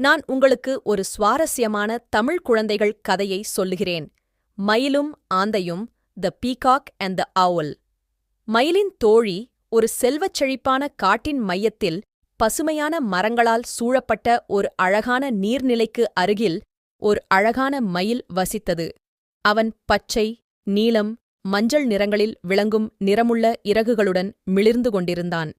நான் உங்களுக்கு ஒரு சுவாரஸ்யமான தமிழ் குழந்தைகள் கதையை சொல்லுகிறேன். மயிலும் ஆந்தையும் த பீகாக் அண்ட் த அவுல் மயிலின் தோழி ஒரு செல்வச் செழிப்பான காட்டின் மையத்தில் பசுமையான மரங்களால் சூழப்பட்ட ஒரு அழகான நீர்நிலைக்கு அருகில் ஒரு அழகான மயில் வசித்தது. அவன் பச்சை நீலம் மஞ்சள் நிறங்களில் விளங்கும் நிறமுள்ள இறகுகளுடன் மிளிர்ந்து கொண்டிருந்தான்.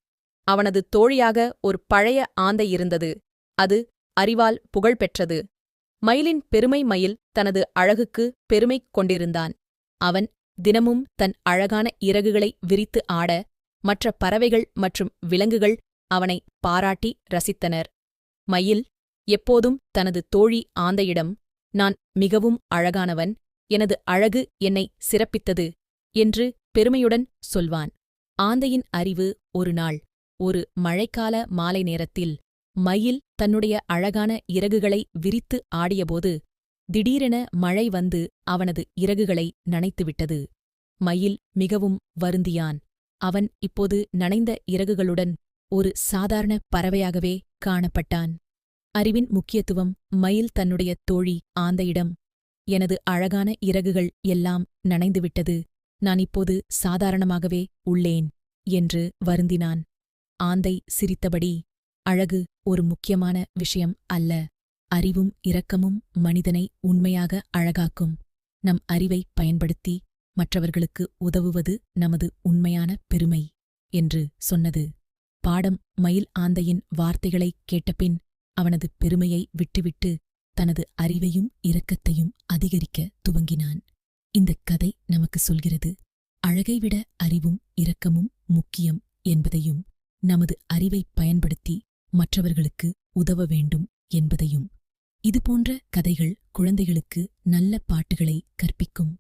அவனது தோழியாக ஒரு பழைய ஆந்தை இருந்தது. அது அறிவால் புகழ் பெற்றது மயிலின் பெருமை மயில் தனது அழகுக்கு பெருமை கொண்டிருந்தான். அவன் தினமும் தன் அழகான இறகுகளை விரித்து ஆட மற்ற பறவைகள் மற்றும் விலங்குகள் அவனை பாராட்டி ரசித்தனர். மயில் எப்போதும் தனது தோழி ஆந்தையிடம் நான் மிகவும் அழகானவன் எனது அழகு என்னை சிறப்பித்தது என்று பெருமையுடன் சொல்வான். ஆந்தையின் அறிவு ஒரு நாள் ஒரு மழைக்கால மாலை நேரத்தில் மயில் தன்னுடைய அழகான இறகுகளை விரித்து ஆடியபோது திடீரென மழை வந்து அவனது இறகுகளை நனைத்துவிட்டது. மயில் மிகவும் வருந்தியான். அவன் இப்போது நனைந்த இறகுகளுடன் ஒரு சாதாரண பறவையாகவே காணப்பட்டான். அறிவின் முக்கியத்துவம் மயில் தன்னுடைய தோழி ஆந்தையிடம் எனது அழகான இறகுகள் எல்லாம் நனைந்துவிட்டது. நான் இப்போது சாதாரணமாகவே உள்ளேன் என்று வருந்தினான். ஆந்தை சிரித்தபடி அழகு ஒரு முக்கியமான விஷயம் அல்ல. அறிவும் இரக்கமும் மனிதனை உண்மையாக அழகாக்கும். நம் அறிவை பயன்படுத்தி மற்றவர்களுக்கு உதவுவது நமது உண்மையான பெருமை என்று சொன்னது. பாடம் மயில் ஆந்தையின் வார்த்தைகளைக் கேட்டபின் அவனது பெருமையை விட்டுவிட்டு தனது அறிவையும் இரக்கத்தையும் அதிகரிக்க துவங்கினான். இந்தக் கதை நமக்கு சொல்கிறது அழகைவிட அறிவும் இரக்கமும் முக்கியம் என்பதையும் நமது அறிவைப் பயன்படுத்தி மற்றவர்களுக்கு உதவ வேண்டும் என்பதையும். இதுபோன்ற கதைகள் குழந்தைகளுக்கு நல்ல பாட்டுகளை கற்பிக்கும்